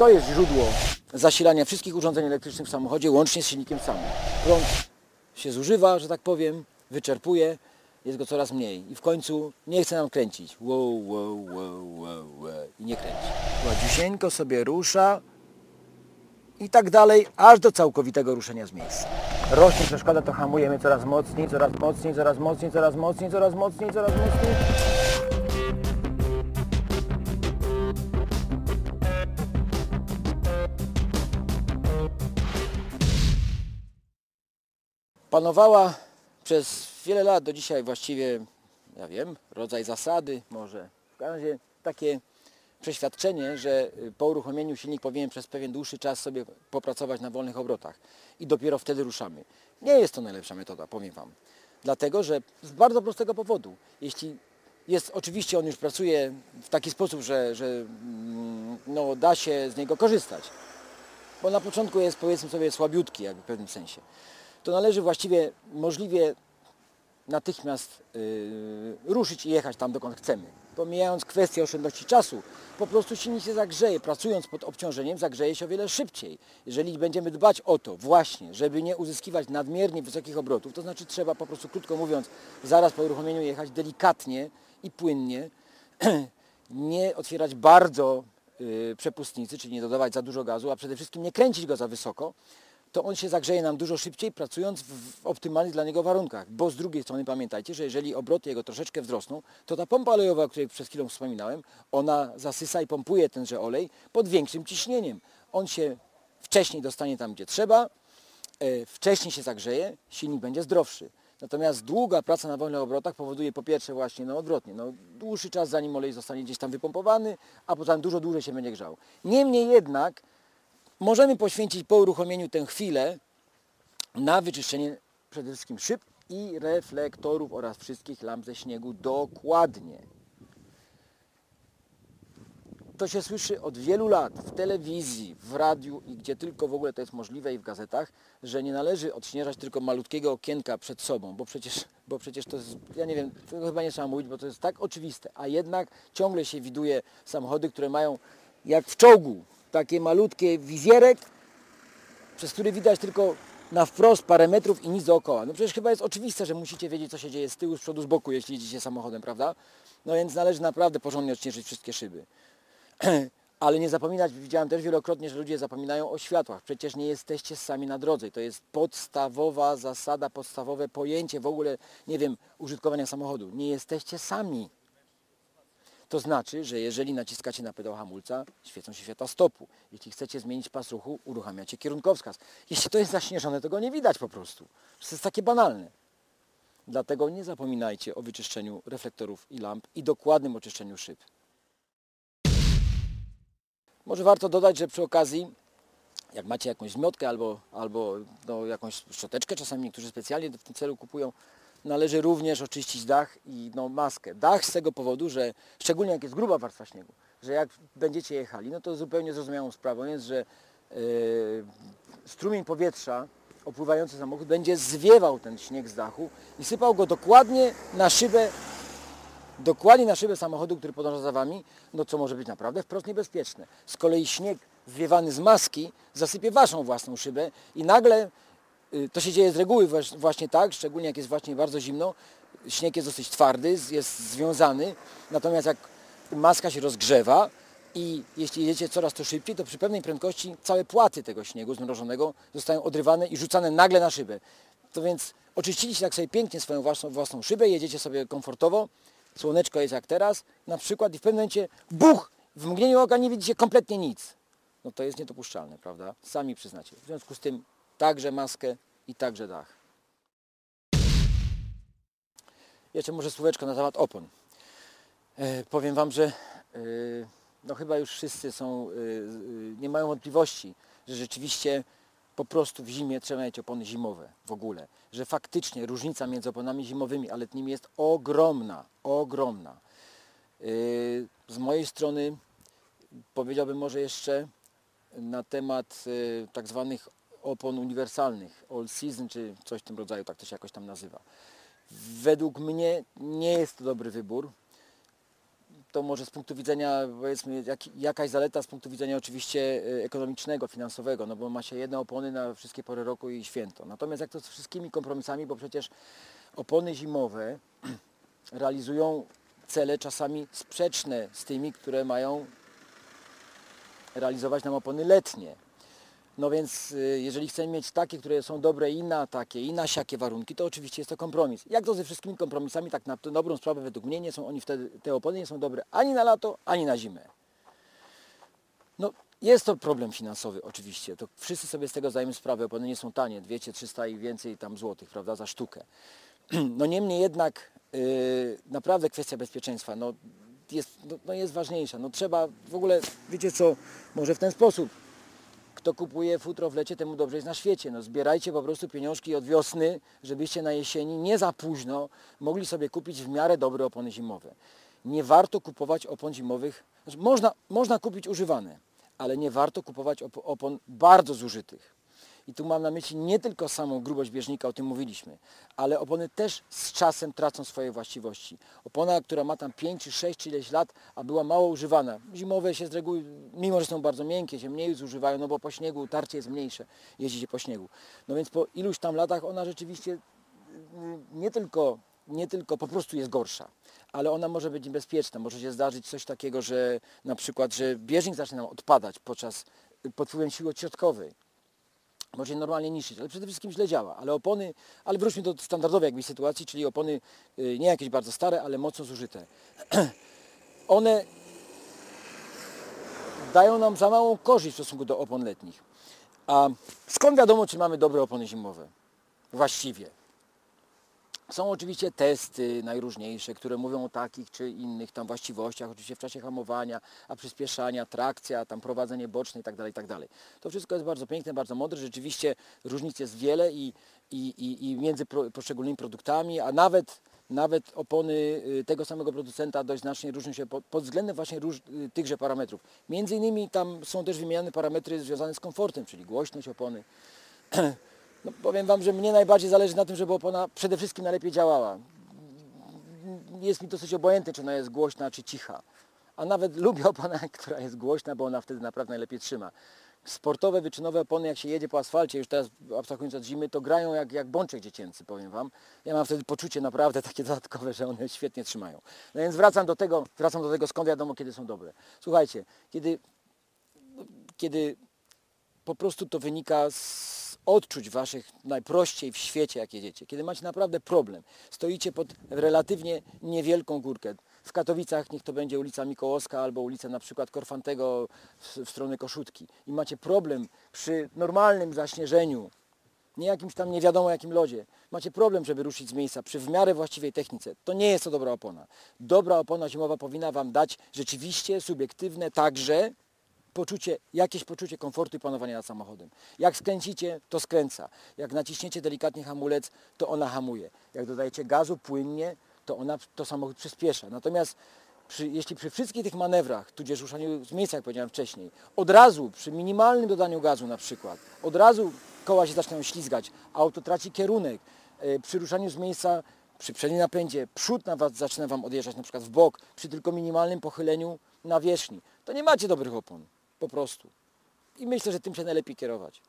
To jest źródło zasilania wszystkich urządzeń elektrycznych w samochodzie, łącznie z silnikiem samym. Prąd się zużywa, że tak powiem, wyczerpuje, jest go coraz mniej i w końcu nie chce nam kręcić. Wow, wow, wow, wow, wow. I nie kręci. Ładziusieńko sobie rusza i tak dalej, aż do całkowitego ruszenia z miejsca. Rośnie przeszkoda, to hamujemy coraz mocniej, coraz mocniej, coraz mocniej, coraz mocniej, coraz mocniej, coraz mocniej. Panowała przez wiele lat do dzisiaj właściwie, ja wiem, rodzaj zasady może. W każdym razie takie przeświadczenie, że y, po uruchomieniu silnik powinien przez pewien dłuższy czas sobie popracować na wolnych obrotach i dopiero wtedy ruszamy. Nie jest to najlepsza metoda, powiem Wam. Dlatego, że z bardzo prostego powodu. Jeśli jest, oczywiście on już pracuje w taki sposób, że, że mm, no, da się z niego korzystać, bo na początku jest powiedzmy sobie słabiutki jakby w pewnym sensie, to należy właściwie możliwie natychmiast yy, ruszyć i jechać tam, dokąd chcemy. Pomijając kwestię oszczędności czasu, po prostu silnik się zagrzeje. Pracując pod obciążeniem, zagrzeje się o wiele szybciej. Jeżeli będziemy dbać o to właśnie, żeby nie uzyskiwać nadmiernie wysokich obrotów, to znaczy trzeba po prostu, krótko mówiąc, zaraz po uruchomieniu jechać delikatnie i płynnie, nie otwierać bardzo yy, przepustnicy, czyli nie dodawać za dużo gazu, a przede wszystkim nie kręcić go za wysoko, to on się zagrzeje nam dużo szybciej, pracując w optymalnych dla niego warunkach. Bo z drugiej strony pamiętajcie, że jeżeli obroty jego troszeczkę wzrosną, to ta pompa olejowa, o której przed chwilą wspominałem, ona zasysa i pompuje tenże olej pod większym ciśnieniem. On się wcześniej dostanie tam, gdzie trzeba, e, wcześniej się zagrzeje, silnik będzie zdrowszy. Natomiast długa praca na wolnych obrotach powoduje po pierwsze właśnie no odwrotnie, no, dłuższy czas zanim olej zostanie gdzieś tam wypompowany, a potem dużo dłużej się będzie grzał. Niemniej jednak możemy poświęcić po uruchomieniu tę chwilę na wyczyszczenie przede wszystkim szyb i reflektorów oraz wszystkich lamp ze śniegu dokładnie. To się słyszy od wielu lat w telewizji, w radiu i gdzie tylko w ogóle to jest możliwe i w gazetach, że nie należy odśnieżać tylko malutkiego okienka przed sobą, bo przecież, bo przecież to jest, ja nie wiem, tego chyba nie trzeba mówić, bo to jest tak oczywiste, a jednak ciągle się widuje samochody, które mają jak w czołgu takie malutkie wizjerek, przez który widać tylko na wprost parę metrów i nic dookoła. No przecież chyba jest oczywiste, że musicie wiedzieć, co się dzieje z tyłu, z przodu, z boku, jeśli jedziecie samochodem, prawda? No więc należy naprawdę porządnie odśnieżyć wszystkie szyby. Ale nie zapominać, widziałem też wielokrotnie, że ludzie zapominają o światłach. Przecież nie jesteście sami na drodze. To jest podstawowa zasada, podstawowe pojęcie w ogóle, nie wiem, użytkowania samochodu. Nie jesteście sami. To znaczy, że jeżeli naciskacie na pedał hamulca, świecą się światła stopu. Jeśli chcecie zmienić pas ruchu, uruchamiacie kierunkowskaz. Jeśli to jest zaśnieżone, to go nie widać po prostu. To jest takie banalne. Dlatego nie zapominajcie o wyczyszczeniu reflektorów i lamp i dokładnym oczyszczeniu szyb. Może warto dodać, że przy okazji, jak macie jakąś zmiotkę albo, albo no, jakąś szczoteczkę, czasami niektórzy specjalnie w tym celu kupują, należy również oczyścić dach i no, maskę. Dach z tego powodu, że szczególnie jak jest gruba warstwa śniegu, że jak będziecie jechali, no to zupełnie zrozumiałą sprawą jest, że yy, strumień powietrza opływający samochód będzie zwiewał ten śnieg z dachu i sypał go dokładnie na szybę dokładnie na szybę samochodu, który podąża za Wami, no co może być naprawdę wprost niebezpieczne. Z kolei śnieg zwiewany z maski zasypie Waszą własną szybę i nagle to się dzieje z reguły właśnie tak, szczególnie jak jest właśnie bardzo zimno, śnieg jest dosyć twardy, jest związany, natomiast jak maska się rozgrzewa i jeśli jedziecie coraz to szybciej, to przy pewnej prędkości całe płaty tego śniegu zmrożonego zostają odrywane i rzucane nagle na szybę. To więc oczyściliście tak sobie pięknie swoją własną, własną szybę, jedziecie sobie komfortowo, słoneczko jest jak teraz, na przykład i w pewnym momencie buch, w mgnieniu oka nie widzicie kompletnie nic. No to jest niedopuszczalne, prawda? Sami przyznacie. W związku z tym także maskę i także dach. Jeszcze może słóweczko na temat opon. E, powiem Wam, że e, no chyba już wszyscy są, e, e, nie mają wątpliwości, że rzeczywiście po prostu w zimie trzeba mieć opony zimowe w ogóle. Że faktycznie różnica między oponami zimowymi a letnimi jest ogromna, ogromna. Z mojej strony powiedziałbym może jeszcze na temat e, tak zwanych opon uniwersalnych, all season czy coś w tym rodzaju, tak to się jakoś tam nazywa. Według mnie nie jest to dobry wybór. to może z punktu widzenia, powiedzmy, jak, jakaś zaleta z punktu widzenia oczywiście e, ekonomicznego, finansowego, no bo ma się jedne opony na wszystkie pory roku i święto. Natomiast jak to z wszystkimi kompromisami, bo przecież opony zimowe realizują cele czasami sprzeczne z tymi, które mają realizować nam opony letnie. No więc y, jeżeli chcemy mieć takie, które są dobre i na takie, i na siakie warunki, to oczywiście jest to kompromis. Jak to ze wszystkimi kompromisami, tak na dobrą sprawę według mnie nie są oni wtedy, te opony nie są dobre ani na lato, ani na zimę. No jest to problem finansowy oczywiście, to wszyscy sobie z tego zdajemy sprawę, opony nie są tanie, 200, 300 i więcej tam złotych, prawda, za sztukę. No niemniej jednak yy, naprawdę kwestia bezpieczeństwa no, jest, no, no jest ważniejsza. No trzeba w ogóle, wiecie co, może w ten sposób, kto kupuje futro w lecie, temu dobrze jest na świecie. No, zbierajcie po prostu pieniążki od wiosny, żebyście na jesieni nie za późno mogli sobie kupić w miarę dobre opony zimowe. Nie warto kupować opon zimowych, znaczy można, można kupić używane, ale nie warto kupować op- opon bardzo zużytych. I tu mam na myśli nie tylko samą grubość bieżnika, o tym mówiliśmy, ale opony też z czasem tracą swoje właściwości. Opona, która ma tam 5 czy 6 czy ileś lat, a była mało używana. Zimowe się z reguły, mimo że są bardzo miękkie, się mniej zużywają, no bo po śniegu tarcie jest mniejsze, jeździ się po śniegu. No więc po iluś tam latach ona rzeczywiście y, nie tylko, nie tylko po prostu jest gorsza, ale ona może być niebezpieczna. Może się zdarzyć coś takiego, że na przykład, że bieżnik zacznie nam odpadać podczas, pod wpływem siły odśrodkowej może się normalnie niszczyć, ale przede wszystkim źle działa. Ale opony, ale wróćmy do standardowej jakby sytuacji, czyli opony y, nie jakieś bardzo stare, ale mocno zużyte. One dają nam za małą korzyść w stosunku do opon letnich. A skąd wiadomo, czy mamy dobre opony zimowe? Właściwie. Są oczywiście testy najróżniejsze, które mówią o takich czy innych tam właściwościach, oczywiście w czasie hamowania, a przyspieszania, trakcja, tam prowadzenie boczne itd., itd. To wszystko jest bardzo piękne, bardzo mądre, rzeczywiście różnic jest wiele i, i, i, i między pro, poszczególnymi produktami, a nawet, nawet opony y, tego samego producenta dość znacznie różnią się pod, pod względem właśnie róż, y, tychże parametrów. Między innymi tam są też wymieniane parametry związane z komfortem, czyli głośność opony, no powiem Wam, że mnie najbardziej zależy na tym, żeby opona przede wszystkim najlepiej działała. Jest mi dosyć obojętne, czy ona jest głośna, czy cicha. A nawet lubię oponę, która jest głośna, bo ona wtedy naprawdę najlepiej trzyma. Sportowe, wyczynowe opony, jak się jedzie po asfalcie, już teraz abstrahując od zimy, to grają jak, jak bączek dziecięcy, powiem Wam. Ja mam wtedy poczucie naprawdę takie dodatkowe, że one świetnie trzymają. No więc wracam do tego, wracam do tego skąd wiadomo, kiedy są dobre. Słuchajcie, kiedy, kiedy po prostu to wynika z odczuć waszych najprościej w świecie, jak jedziecie. Kiedy macie naprawdę problem, stoicie pod relatywnie niewielką górkę. W Katowicach niech to będzie ulica Mikołowska albo ulica na przykład Korfantego w, w stronę Koszutki i macie problem przy normalnym zaśnieżeniu, nie jakimś tam nie wiadomo jakim lodzie. Macie problem, żeby ruszyć z miejsca przy w miarę właściwej technice. To nie jest to dobra opona. Dobra opona zimowa powinna Wam dać rzeczywiście subiektywne także poczucie, jakieś poczucie komfortu i panowania nad samochodem. Jak skręcicie, to skręca. Jak naciśniecie delikatnie hamulec, to ona hamuje. Jak dodajecie gazu płynnie, to ona to samochód przyspiesza. Natomiast przy, jeśli przy wszystkich tych manewrach, tudzież ruszaniu z miejsca, jak powiedziałem wcześniej, od razu przy minimalnym dodaniu gazu na przykład, od razu koła się zaczynają ślizgać, auto traci kierunek, e, przy ruszaniu z miejsca, przy przednim napędzie, przód na was zaczyna Wam odjeżdżać na przykład w bok, przy tylko minimalnym pochyleniu nawierzchni, to nie macie dobrych opon. Po prostu. I myślę, że tym się najlepiej kierować.